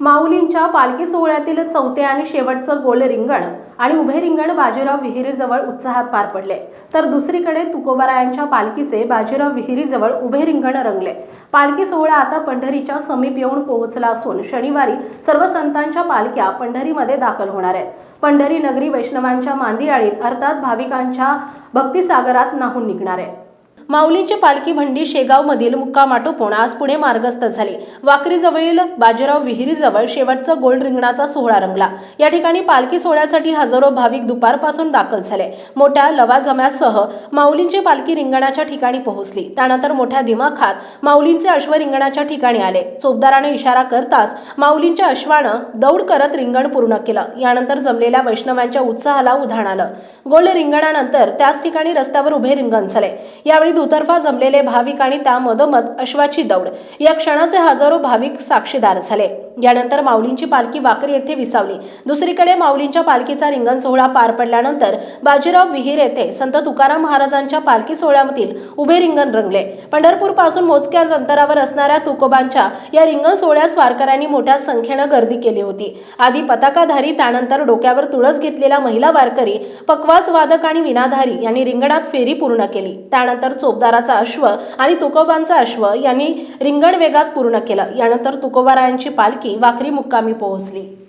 माऊलींच्या पालखी सोहळ्यातील चौथे आणि शेवटचं गोल रिंगण आणि उभे रिंगण बाजीराव विहिरीजवळ उत्साहात पार पडले. तर दुसरीकडे तुकोबारायांच्या पालखीचे बाजीराव विहिरीजवळ उभे रिंगण रंगले. पालखी सोहळा आता पंढरीच्या समीप येऊन पोहोचला असून शनिवारी सर्व संतांच्या पालख्या पंढरीमध्ये दाखल होणार आहेत. पंढरी नगरी वैष्णवांच्या मांदियाळीत अर्थात भाविकांच्या भक्तिसागरात नाहून निघणार आहे. माऊलींची पालखी भंडी शेगावमधील मुक्काम आटोपून आज पुणे मार्गस्थ झाली. वाकरीजवळील बाजीराव विहिरीजवळ शेवटचं गोल्ड रिंगणाचा सोहळा रंगला. या ठिकाणी पालखी सोहळ्यासाठी हजारो भाविक दुपारपासून दाखल झाले. मोठ्या लवाजम्यासह माऊलींची पालखी रिंगणाच्या ठिकाणी पोहोचली. त्यानंतर मोठ्या दिमाखात माऊलींचे अश्व रिंगणाच्या ठिकाणी आले. चोपदाराने इशारा करताच माऊलींच्या अश्वानं दौड करत रिंगण पूर्ण केलं. यानंतर जमलेल्या वैष्णवांच्या उत्साहाला उधाण आलं. गोल्ड रिंगणानंतर त्याच ठिकाणी रस्त्यावर उभे रिंगण झाले. यावेळी दुतर्फा जमलेले भाविक आणि त्या मधोमध अश्वाची दौड. या क्षणाचे हजारो भाविक साक्षीदार झाले. यानंतर माऊलींची पालखी वाकरी येथे विसावली. दुसरीकडे माऊलींच्या पालखीचा रिंगण सोहळा पार पडल्यानंतर बाजीराव विहीर येथे संत तुकाराम महाराजांच्या पालखी सोहळ्यामधील उभे रिंगण रंगले. पंढरपूरपासून मोजक्याच अंतरावर असणाऱ्या तुकोबांच्या या रिंगण सोहळ्यास वारकऱ्यांनी मोठ्या संख्येनं गर्दी केली होती. आधी पताकाधारी त्यानंतर डोक्यावर तुळस घेतलेला महिला वारकरी पकवाज वादक आणि विनाधारी यांनी रिंगणात फेरी पूर्ण केली. त्यानंतर चोपदाराचा अश्व आणि तुकोबांचा अश्व यांनी रिंगण वेगात पूर्ण केलं. यानंतर तुकोबारायांची पालखी वाकरी मुक्कामी पोहोचली.